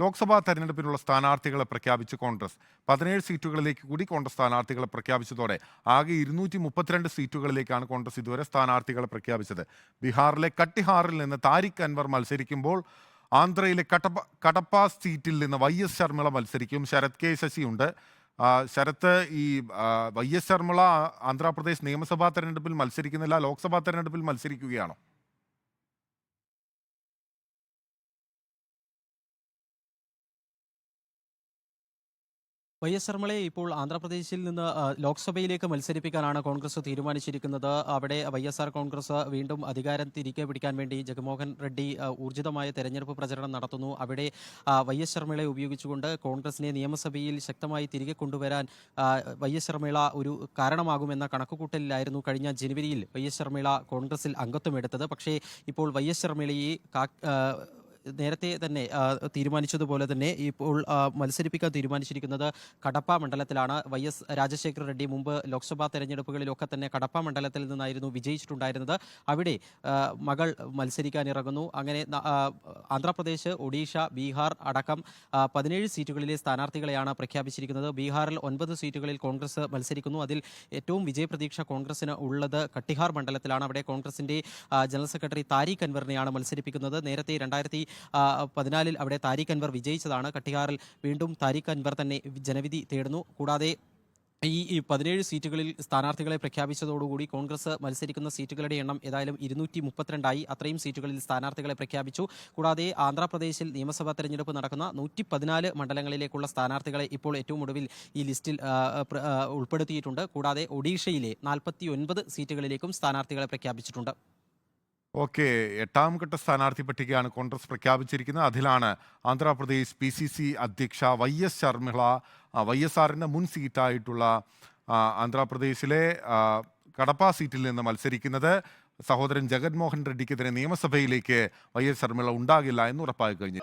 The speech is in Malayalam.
ലോക്സഭാ തെരഞ്ഞെടുപ്പിനുള്ള സ്ഥാനാർത്ഥികളെ പ്രഖ്യാപിച്ച് കോൺഗ്രസ്. പതിനേഴ് സീറ്റുകളിലേക്ക് കൂടി കോൺഗ്രസ് സ്ഥാനാർത്ഥികളെ പ്രഖ്യാപിച്ചതോടെ ആകെ ഇരുന്നൂറ്റി മുപ്പത്തിരണ്ട് സീറ്റുകളിലേക്കാണ് കോൺഗ്രസ് ഇതുവരെ സ്ഥാനാർത്ഥികളെ പ്രഖ്യാപിച്ചത്. ബീഹാറിലെ കട്ടിഹാറിൽ നിന്ന് താരിഖ് അൻവർ മത്സരിക്കുമ്പോൾ ആന്ധ്രയിലെ കടപ്പ കടപ്പ സീറ്റിൽ നിന്ന് വൈ എസ് ശർമിള മത്സരിക്കും. ശരത് കെ ശശിയുണ്ട് ശരത് ശരത്ത് ഈ വൈ എസ് ശർമിള ആന്ധ്രാപ്രദേശ് നിയമസഭാ തെരഞ്ഞെടുപ്പിൽ മത്സരിക്കുന്നില്ല ലോക്സഭാ തെരഞ്ഞെടുപ്പിൽ മത്സരിക്കുകയാണോ. വൈ എസ് ശർമ്മളെ ഇപ്പോൾ ആന്ധ്രാപ്രദേശിൽ നിന്ന് ലോക്സഭയിലേക്ക് മത്സരിപ്പിക്കാനാണ് കോൺഗ്രസ് തീരുമാനിച്ചിരിക്കുന്നത്. അവിടെ വൈ എസ് ആർ കോൺഗ്രസ് വീണ്ടും അധികാരം തിരികെ പിടിക്കാൻ വേണ്ടി ജഗൻമോഹൻ റെഡ്ഡി ഊർജിതമായ തെരഞ്ഞെടുപ്പ് പ്രചരണം നടത്തുന്നു. അവിടെ വൈ എസ് ശർമ്മളെ ഉപയോഗിച്ചുകൊണ്ട് കോൺഗ്രസിനെ നിയമസഭയിൽ ശക്തമായി തിരികെ കൊണ്ടുവരാൻ വൈ എസ് ശർമ്മിള ഒരു കാരണമാകുമെന്ന കണക്കുകൂട്ടലിലായിരുന്നു കഴിഞ്ഞ ജനുവരിയിൽ വൈ എസ് ശർമ്മിള കോൺഗ്രസിൽ അംഗത്വം എടുത്തത്. പക്ഷേ ഇപ്പോൾ വൈ എസ് ശർമ്മിളയെ നേരത്തെ തന്നെ തീരുമാനിച്ചതുപോലെ തന്നെ ഇപ്പോൾ മത്സരിപ്പിക്കാൻ തീരുമാനിച്ചിരിക്കുന്നത് കടപ്പ മണ്ഡലത്തിലാണ്. വൈ എസ് രാജശേഖർ റെഡ്ഡി മുമ്പ് ലോക്സഭാ തെരഞ്ഞെടുപ്പുകളിലൊക്കെ തന്നെ കടപ്പ മണ്ഡലത്തിൽ നിന്നായിരുന്നു വിജയിച്ചിട്ടുണ്ടായിരുന്നത്. അവിടെ മകൾ മത്സരിക്കാൻ ഇറങ്ങുന്നു. അങ്ങനെ ആന്ധ്രാപ്രദേശ് ഒഡീഷ ബീഹാർ അടക്കം പതിനേഴ് സീറ്റുകളിലെ സ്ഥാനാർത്ഥികളെയാണ് പ്രഖ്യാപിച്ചിരിക്കുന്നത്. ബീഹാറിൽ ഒൻപത് സീറ്റുകളിൽ കോൺഗ്രസ് മത്സരിക്കുന്നു. അതിൽ ഏറ്റവും വിജയപ്രതീക്ഷ കോൺഗ്രസിന് ഉള്ളത് കട്ടിഹാർ മണ്ഡലത്തിലാണ്. അവിടെ കോൺഗ്രസിന്റെ ജനറൽ സെക്രട്ടറി താരിഖ് അൻവറിനെയാണ് മത്സരിപ്പിക്കുന്നത്. നേരത്തെ രണ്ടായിരത്തി പതിനാലിൽ അവിടെ താരിഖ് അൻവർ വിജയിച്ചതാണ്. കട്ടിഹാറിൽ വീണ്ടും താരിഖ് അൻവർ തന്നെ ജനവിധി തേടുന്നു. കൂടാതെ ഈ പതിനേഴ് സീറ്റുകളിൽ സ്ഥാനാർത്ഥികളെ പ്രഖ്യാപിച്ചതോടുകൂടി കോൺഗ്രസ് മത്സരിക്കുന്ന സീറ്റുകളുടെ എണ്ണം ഏതായാലും ഇരുന്നൂറ്റി മുപ്പത്തിരണ്ടായി അത്രയും സീറ്റുകളിൽ സ്ഥാനാർത്ഥികളെ പ്രഖ്യാപിച്ചു. കൂടാതെ ആന്ധ്രാപ്രദേശിൽ നിയമസഭാ തെരഞ്ഞെടുപ്പ് നടക്കുന്ന നൂറ്റി പതിനാല് മണ്ഡലങ്ങളിലേക്കുള്ള സ്ഥാനാർത്ഥികളെ ഇപ്പോൾ ഏറ്റവും ഒടുവിൽ ഈ ലിസ്റ്റിൽ ഉൾപ്പെടുത്തിയിട്ടുണ്ട്. കൂടാതെ ഒഡീഷയിലെ നാൽപ്പത്തി സീറ്റുകളിലേക്കും സ്ഥാനാർത്ഥികളെ പ്രഖ്യാപിച്ചിട്ടുണ്ട്. ഓക്കെ എട്ടാം ഘട്ട സ്ഥാനാർത്ഥി പട്ടികയാണ് കോൺഗ്രസ് പ്രഖ്യാപിച്ചിരിക്കുന്നത്. അതിലാണ് ആന്ധ്രാപ്രദേശ് പി സി സി അധ്യക്ഷ Y S Sharmila Y S ആറിന്റെ മുൻ സീറ്റായിട്ടുള്ള ആന്ധ്രാപ്രദേശിലെ കടപ്പ സീറ്റിൽ നിന്ന് മത്സരിക്കുന്നത് സഹോദരൻ ജഗൻമോഹൻ റെഡ്ഡിക്കെതിരെ നിയമസഭയിലേക്ക് വൈ എസ് ശർമിള ഉണ്ടാകില്ല എന്ന് ഉറപ്പായി കഴിഞ്ഞു